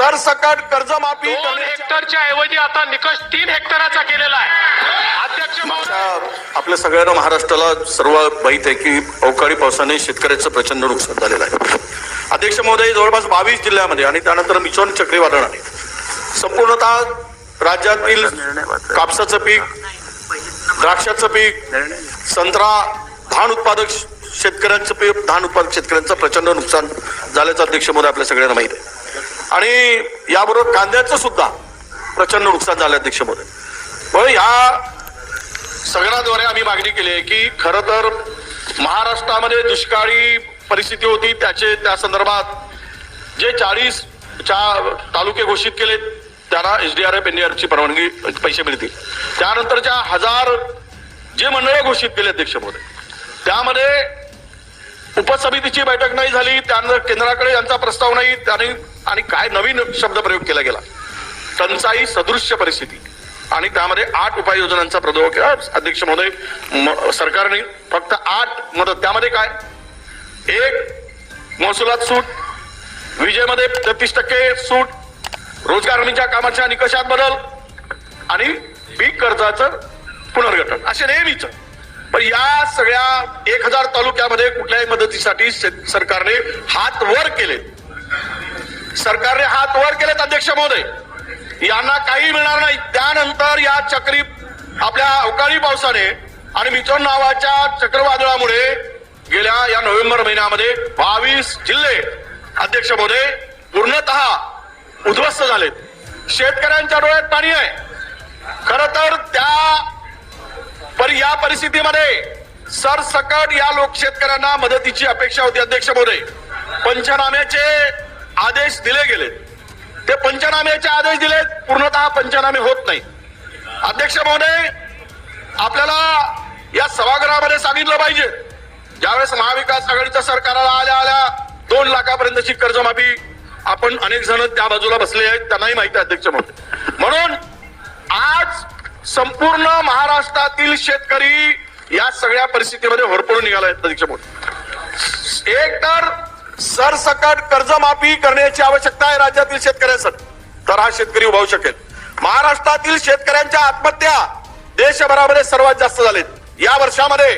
सरसकट कर्जमाफी दोन हेक्टरच्या ऐवजी आता निकष तीन हेक्टराचा केलेला आहे. अध्यक्ष महोदय. आपल्या सगळ्यांना महाराष्ट्राला सर्व माहीत आहे की अवकाळी पावसाने शेतकऱ्याचं प्रचंड नुकसान झालेलं आहे. अध्यक्ष महोदय जवळपास बावीस जिल्ह्यामध्ये आणि त्यानंतर मिचोन चक्रीवादळाने संपूर्णतः राज्यातील कापसाचं पीक द्राक्षाचं पीक संत्रा धान उत्पादक शेतकऱ्यांचं पीक धान उत्पादक शेतकऱ्यांचं प्रचंड नुकसान झाल्याचं अध्यक्ष महोदय आपल्या सगळ्यांना माहिती आहे. आणि याबरोबर कांद्याचं सुद्धा प्रचंड नुकसान झालं अध्यक्ष महोदय म्हणून या सगळ्याद्वारे आम्ही मागणी केली आहे की खरं तर महाराष्ट्रामध्ये दुष्काळी परिस्थिती होती त्याचे त्या संदर्भात जे चाळीस च्या तालुके घोषित केले त्यांना एसडीआरएफ एनडीआरची परवानगी पैसे मिळतील. त्यानंतरच्या हजार जे मंडळे घोषित केले अध्यक्ष महोदय त्यामध्ये उपसमितीची बैठक नाही झाली त्यानंतर केंद्राकडे यांचा प्रस्ताव नाही त्याने आणि काय नवीन शब्द प्रयोग केला गेला? टंचाई सदृश्य परिस्थिती. आणि त्यामध्ये आठ उपाययोजनांचा प्रभाव केला. अध्यक्ष महोदय म- सरकारने फक्त आठ मदत. त्यामध्ये काय? एक महसुलात सूट. विजेमध्ये तेहतीस टक्के सूट. रोजगार हमीच्या कामाच्या निकषात बदल. आणि पीक कर्जाचं पुनर्गठन. असे नेहमीच. पण या सगळ्या एक हजार तालुक्यामध्ये कुठल्याही मदतीसाठी शेत- सरकारने हात वर केले. सरकारने हात वर केलेत अध्यक्ष महोदय. यांना काही मिळणार नाही. त्यानंतर या चक्री आपल्या अवकाळी पावसाने आणि मिचोन नावाच्या चक्रवादळामुळे गेल्या या नोव्हेंबर महिन्यामध्ये बावीस जिल्हे अध्यक्ष महोदय पूर्णतः उद्ध्वस्त झालेत. शेतकऱ्यांच्या डोळ्यात पाणी आहे. खर तर त्या पर या परिस्थितीमध्ये सरसकट या लोक शेतकऱ्यांना मदतीची अपेक्षा होती अध्यक्ष महोदय. पंचनाम्याचे आदेश दिले गेले. ते पंचनाम्याचे आदेश दिले पूर्णतः पंचनामे होत नाही अध्यक्ष महोदय आपल्याला या सभागृहामध्ये सांगितलं पाहिजे. ज्यावेळेस महाविकास आघाडीच्या सरकारला आल्या आल्या दोन लाखापर्यंतची कर्जमाफी आपण अनेक जण त्या बाजूला बसले आहेत त्यांनाही माहिती अध्यक्ष महोदय. म्हणून आज संपूर्ण महाराष्ट्रातील शेतकरी या सगळ्या परिस्थितीमध्ये होरपडून निघाला आहेत अध्यक्ष म्हणून एक तर सरसकट कर्जमाफी करण्याची आवश्यकता आहे राज्यातील शेतकऱ्यांसाठी. तर हा शेतकरी उभावू शकेल. महाराष्ट्रातील शेतकऱ्यांच्या आत्महत्या देशभरामध्ये सर्वात जास्त झालेत. या वर्षामध्ये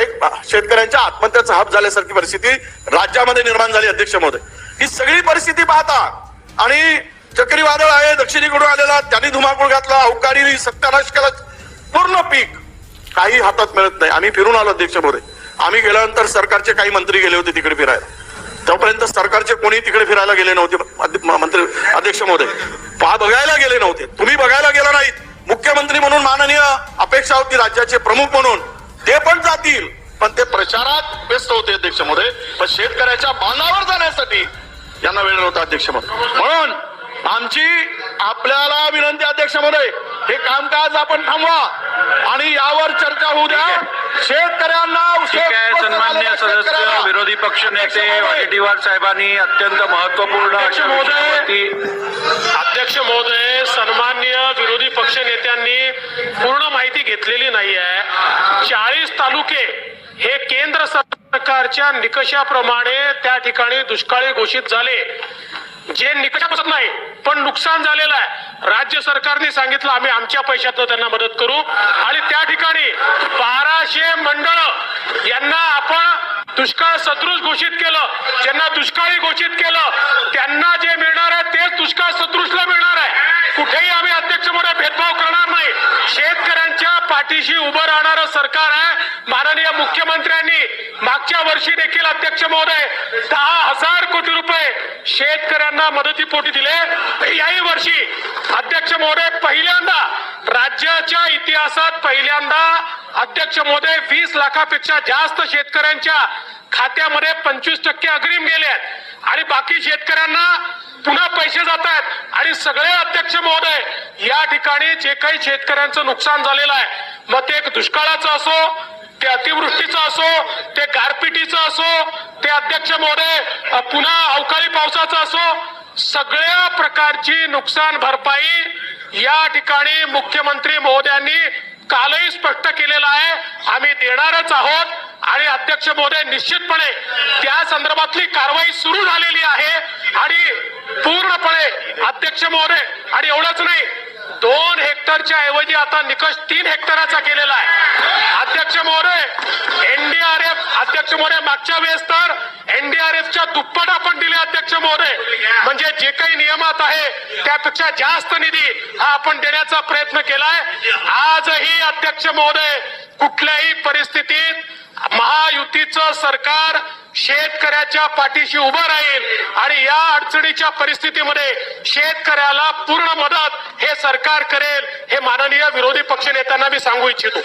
एक शेतकऱ्यांच्या आत्महत्याचा हब झाल्यासारखी परिस्थिती राज्यामध्ये निर्माण झाली अध्यक्ष महोदय. ही सगळी परिस्थिती पाहता आणि चक्रीवादळ आहे दक्षिणेकडून आलेला त्यांनी धुमाकूळ घातला अवकाळी सत्यानाश केला पूर्ण पीक काही हातात मिळत नाही. आम्ही फिरून आलो अध्यक्ष महोदय आम्ही गेल्यानंतर सरकारचे काही मंत्री गेले होते तिकडे फिरायला. तोपर्यंत सरकारचे कोणी तिकडे फिरायला गेले नव्हते मंत्री अध्यक्ष महोदय पहा बघायला गेले नव्हते. तुम्ही बघायला गेला नाहीत. मुख्यमंत्री म्हणून माननीय अपेक्षा होती राज्याचे प्रमुख म्हणून. ते पण जातील. पण ते प्रचारात व्यस्त होते अध्यक्ष महोदय पण शेतकऱ्याच्या बांधावर जाण्यासाठी यांना वेळ नव्हता अध्यक्ष महोदय म्हणून आमची आपल्याला विनंती अध्यक्ष महोदय हे कामकाज आपण थांबवा. आणि यावर चर्चा होऊ द्या. शेतकऱ्यांना सन्मान्य सदस्य विरोधी पक्ष नेते वडेट्टीवार साहेबांनी अत्यंत महत्त्वपूर्ण अध्यक्ष महोदय सन्मान्य विरोधी पक्ष नेत्यांनी पूर्ण माहिती घेतलेली नाही आहे. चाळीस तालुके हे केंद्र सरकारच्या निकषाप्रमाणे त्या ठिकाणी दुष्काळी घोषित झाले. जे निकषापासून नाही पण नुकसान झालेलं आहे. राज्य सरकारने सांगितलं आम्ही आमच्या पैशातनं त्यांना मदत करू. आणि त्या ठिकाणी बाराशे मंडळ यांना आपण दुष्काळ सदृश घोषित केलं ज्यांना दुष्काळी घोषित केलं त्यांना जे मिळणार आहे तेच दुष्काळ सदृशला मिळणार आहे. कुठेही आम्ही अध्यक्ष भेदभाव करणार नाही. शेतकऱ्यांच्या पाठीशी उभं राहणारं सरकार आहे. माननीय मुख्यमंत्र्यांनी मागच्या वर्षी देखील अध्यक्ष महोदय दहा हजार शेतकऱ्यांना मदतीपोटी दिले. याही वर्षी अध्यक्ष महोदय पहिल्यांदा राज्याच्या इतिहासात पहिल्यांदा अध्यक्ष महोदय वीस लाखापेक्षा जास्त शेतकऱ्यांच्या खात्यामध्ये पंचवीस टक्के अग्रिम गेले आहेत. आणि बाकी शेतकऱ्यांना पुन्हा पैसे जात आहेत. आणि सगळे अध्यक्ष महोदय या ठिकाणी जे काही शेतकऱ्यांचं नुकसान झालेलं आहे मग ते एक दुष्काळाचं असो ते अतिवृष्टीचं असो ते गारपिटीचं असो ते अध्यक्ष महोदय पुन्हा अवकाळी पावसाचं असो सगळ्या प्रकारची नुकसान भरपाई या ठिकाणी मुख्यमंत्री महोदयांनी कालही स्पष्ट केलेलं आहे. आम्ही देणारच आहोत आणि अध्यक्ष महोदय निश्चितपणे त्या संदर्भातली कारवाई सुरू झालेली आहे आणि पूर्णपणे अध्यक्ष महोदय आणि एवढंच नाही दोन हेक्टरच्या ऐवजी आता निकष तीन हेक्टराचा केलेला आहे अध्यक्ष महोदय एनडीआरएफ महोदय मागच्या वेळेस तर एनडीआरएफच्या दुप्पट आपण दिले अध्यक्ष महोदय म्हणजे जे काही नियमात आहे त्यापेक्षा जास्त निधी हा आपण देण्याचा प्रयत्न केलाय. आजही अध्यक्ष महोदय कुठल्याही परिस्थितीत महायुतीचं सरकार शेतकऱ्याच्या पाठीशी उभं राहील आणि या अडचणीच्या परिस्थितीमध्ये शेतकऱ्याला पूर्ण मदत हे सरकार करेल हे माननीय विरोधी पक्षनेत्यांना मी सांगू इच्छितो.